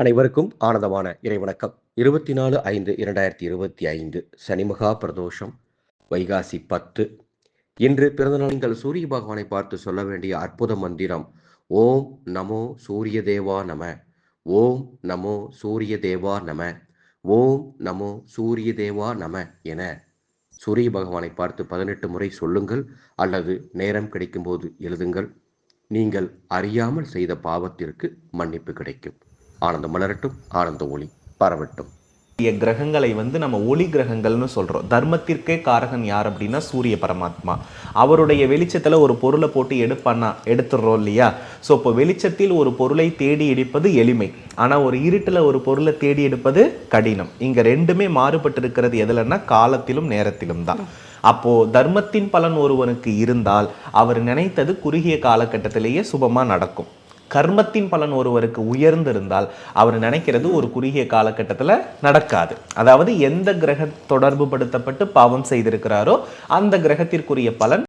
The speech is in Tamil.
அனைவருக்கும் ஆனந்தமான இறைவணக்கம். இருபத்தி நாலு ஐந்து இரண்டாயிரத்தி இருபத்தி ஐந்து சனிமகா பிரதோஷம் வைகாசி பத்து. இன்று பிறந்தநாள் நீங்கள் சூரிய பகவானை பார்த்து சொல்ல வேண்டிய அற்புத மந்திரம் ஓம் நமோ சூரிய தேவா நம. ஓம் நமோ சூரிய தேவா நம. ஓம் நமோ சூரிய தேவா நம என சூரிய பகவானை பார்த்து பதினெட்டு முறை சொல்லுங்கள் அல்லது நேரம் கிடைக்கும்போது எழுதுங்கள். நீங்கள் அறியாமல் செய்த பாவத்திற்கு மன்னிப்பு கிடைக்கும். ஆனந்தம் மலரட்டும் ஆனந்த ஒளி பரவட்டும். கிரகங்களை வந்து நம்ம ஒளி கிரகங்கள்னு சொல்றோம். தர்மத்திற்கே காரகன் யார் அப்படின்னா சூரிய பரமாத்மா. அவருடைய வெளிச்சத்துல ஒரு பொருளை போட்டு எடுப்பானா எடுத்துடுறோம் இல்லையா? ஸோ இப்போ வெளிச்சத்தில் ஒரு பொருளை தேடி எடுப்பது எளிமை. ஆனா ஒரு இருட்டில் ஒரு பொருளை தேடி எடுப்பது கடினம். இங்க ரெண்டுமே மாறுபட்டு இருக்கிறது எதுலன்னா காலத்திலும் நேரத்திலும் தான். அப்போ தர்மத்தின் பலன் ஒருவனுக்கு இருந்தால் அவர் நினைத்தது குறுகிய காலகட்டத்திலேயே சுபமா நடக்கும். கர்மத்தின் பலன் ஒருவருக்கு உயர்ந்திருந்தால் அவர் நினைக்கிறது ஒரு குறுகிய காலகட்டத்தில் நடக்காது. அதாவது எந்த கிரக தொடர்பு படுத்தப்பட்டு பாவம் செய்திருக்கிறாரோ அந்த கிரகத்திற்குரிய பலன்